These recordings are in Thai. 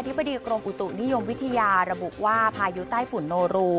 อธิบดีกรมอุตุนิยมวิทยาระบุว่าพายุใต้ฝุ่นโนรู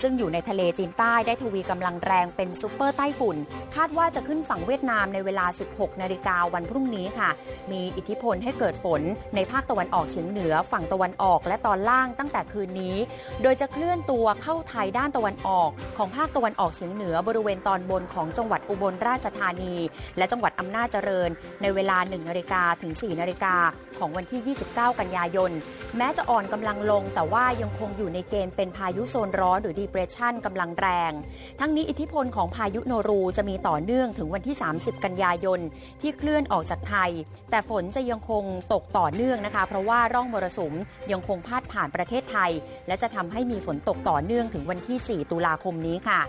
ซึ่งอยู่ในทะเลจีนใต้ได้ทวีกำลังแรงเป็นซูเปอร์ใต้ฝุ่น คาดว่าจะขึ้นฝั่งเวียดนามในเวลา 16 นาฬิกาวันพรุ่งนี้ค่ะ มีอิทธิพลให้เกิดฝนในภาคตะวันออกเฉียงเหนือ ฝั่งตะวันออกและตอนล่างตั้งแต่คืนนี้ โดยจะเคลื่อนตัวเข้าไทยด้านตะวันออก ของภาคตะวันออกเฉียงเหนือบริเวณตอนบนของจังหวัดอุบลราชธานี และจังหวัดอำนาจเจริญ ในเวลา 1 นาฬิกาถึง 4 นาฬิกาของวันที่ 29 กันยายนแม้จะอ่อนกำลังลง แต่ว่ายังคงอยู่ในเกณฑ์เป็นพายุโซนร้อนหรือ depression กำลังแรง ทั้งนี้อิทธิพลของพายุโนรูจะมีต่อเนื่องถึงวันที่ 30 กันยายน ที่เคลื่อนออกจากไทย แต่ฝนจะยังคงตกต่อเนื่องนะคะ เพราะว่าร่องมรสุมยังคงพาดผ่านประเทศไทย และจะทำให้มีฝนตกต่อเนื่องถึงวันที่ 4 ตุลาคมนี้ค่ะ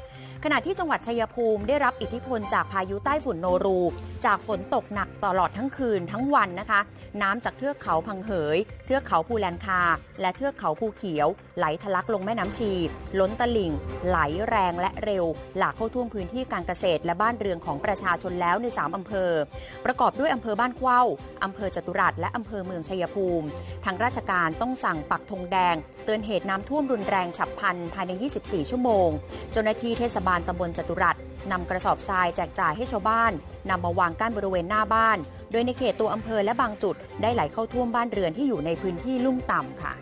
ขณะที่จังหวัดชัยภูมิได้รับอิทธิพลจากพายุใต้ฝุ่นโนรู จากฝนตกหนักตลอดทั้งคืนทั้งวันนะคะ น้ำจากเทือกเขาพังเหย เทือกเขาเขาภูแลนคา และเทือกเขาภูเขียว ไหลทะลักลงแม่น้ำชี ล้นตลิ่ง ไหลแรงและเร็ว หลากเข้าท่วมพื้นที่การเกษตรและบ้านเรือนของประชาชนแล้วใน 3 อำเภอ ประกอบด้วยอำเภอบ้านเข้าอำเภอจตุรัสและอำเภอเมืองชัยภูมิ ทางราชการต้องสั่งปักธงแดง เตือนเหตุน้ำท่วมรุนแรงฉับพลันภายใน 24 ชั่วโมง เจ้าหน้าที่เทศบาลตำบลจตุรัสนำกระสอบทรายแจกจ่ายให้ชาวบ้านนำมาวางกั้นบริเวณหน้าบ้าน โดยในเขตตัวอำเภอและบางจุดได้ไหลเข้าท่วมบ้านเรือนที่อยู่ในพื้นที่ลุ่มต่ำค่ะ